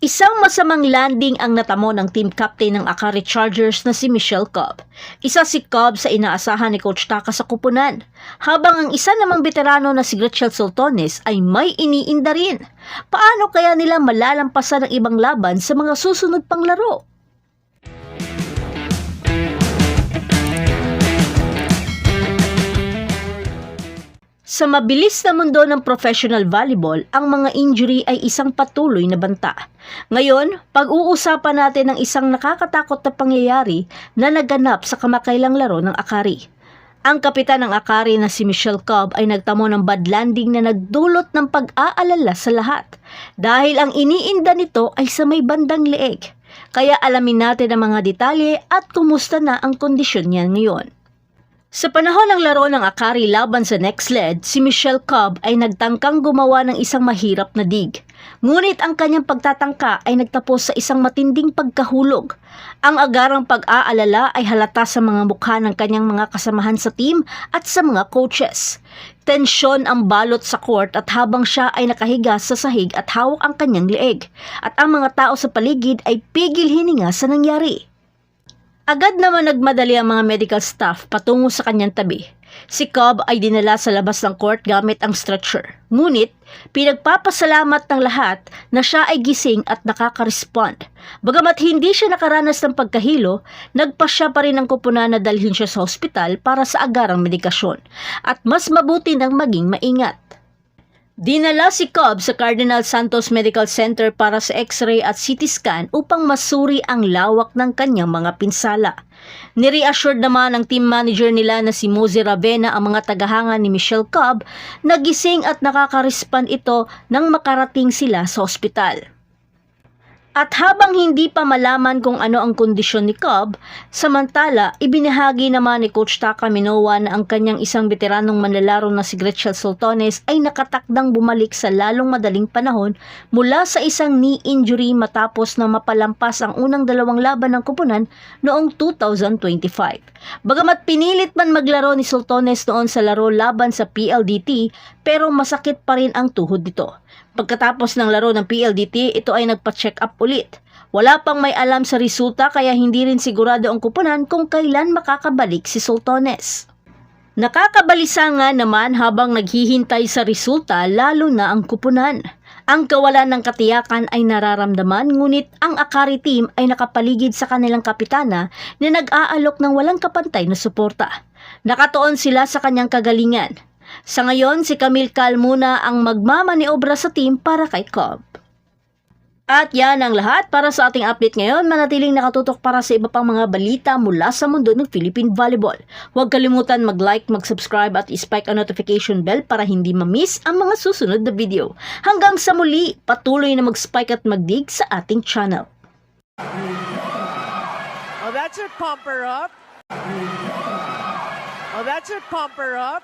Isang masamang landing ang natamo ng team captain ng Akari Chargers na si Michelle Cobb. Isa si Cobb sa inaasahan ni Coach Taka sa kupunan, habang ang isa namang veterano na si Gretchen Sultones ay may iniinda rin. Paano kaya nila malalampasan ang ibang laban sa mga susunod pang laro? Sa mabilis na mundo ng professional volleyball, ang mga injury ay isang patuloy na banta. Ngayon, pag-uusapan natin ang isang nakakatakot na pangyayari na naganap sa kamakailang laro ng Akari. Ang kapitan ng Akari na si Michelle Cobb ay nagtamo ng bad landing na nagdulot ng pag-aalala sa lahat dahil ang iniinda nito ay sa may bandang leeg. Kaya alamin natin ang mga detalye at kumusta na ang kondisyon niya ngayon. Sa panahon ng laro ng Akari laban sa next led, si Michelle Cobb ay nagtangkang gumawa ng isang mahirap na dig. Ngunit ang kanyang pagtatangka ay nagtapos sa isang matinding pagkahulog. Ang agarang pag-aalala ay halata sa mga mukha ng kanyang mga kasamahan sa team at sa mga coaches. Tensyon ang balot sa court at habang siya ay nakahiga sa sahig at hawak ang kanyang leeg. At ang mga tao sa paligid ay pigil hininga sa nangyari. Agad naman nagmadali ang mga medical staff patungo sa kanyang tabi. Si Cobb ay dinala sa labas ng court gamit ang stretcher. Ngunit, pinagpapasalamat ng lahat na siya ay gising at nakaka-respond. Bagamat hindi siya nakaranas ng pagkahilo, nagpasya pa rin ang kupunan na dalhin siya sa ospital para sa agarang medikasyon. At mas mabuti nang maging maingat. Dinala si Cobb sa Cardinal Santos Medical Center para sa x-ray at CT scan upang masuri ang lawak ng kanyang mga pinsala. Nireassured naman ng team manager nila na si Mozy Ravena ang mga tagahanga ni Michelle Cobb na gising at nakaka-respond ito nang makarating sila sa ospital. At habang hindi pa malaman kung ano ang kondisyon ni Cobb, samantala ibinahagi naman ni Coach Taka Minowa na ang kanyang isang veteranong manlalaro na si Gretchen Sultones ay nakatakdang bumalik sa lalong madaling panahon mula sa isang knee injury matapos na mapalampas ang unang dalawang laban ng kupunan noong 2025. Bagamat pinilit man maglaro ni Sultones noon sa laro laban sa PLDT pero masakit pa rin ang tuhod nito. Pagkatapos ng laro ng PLDT, ito ay nagpa-check up ulit. Wala pang may alam sa resulta kaya hindi rin sigurado ang kupunan kung kailan makakabalik si Sultones. Nakakabalisa nga naman habang naghihintay sa resulta lalo na ang kupunan. Ang kawalan ng katiyakan ay nararamdaman ngunit ang Akari team ay nakapaligid sa kanilang kapitana na nag-aalok ng walang kapantay na suporta. Nakatoon sila sa kanyang kagalingan. Sa ngayon, si Camille Cal muna ang magmamaniobra sa team para kay Cobb. At yan ang lahat para sa ating update ngayon. Manatiling nakatutok para sa iba pang mga balita mula sa mundo ng Philippine Volleyball. Huwag kalimutan mag-like, mag-subscribe at spike ang notification bell para hindi ma-miss ang mga susunod na video. Hanggang sa muli, patuloy na mag-spike at mag-dig sa ating channel. Oh, that's it, pump her up. Oh, that's it, pump her up.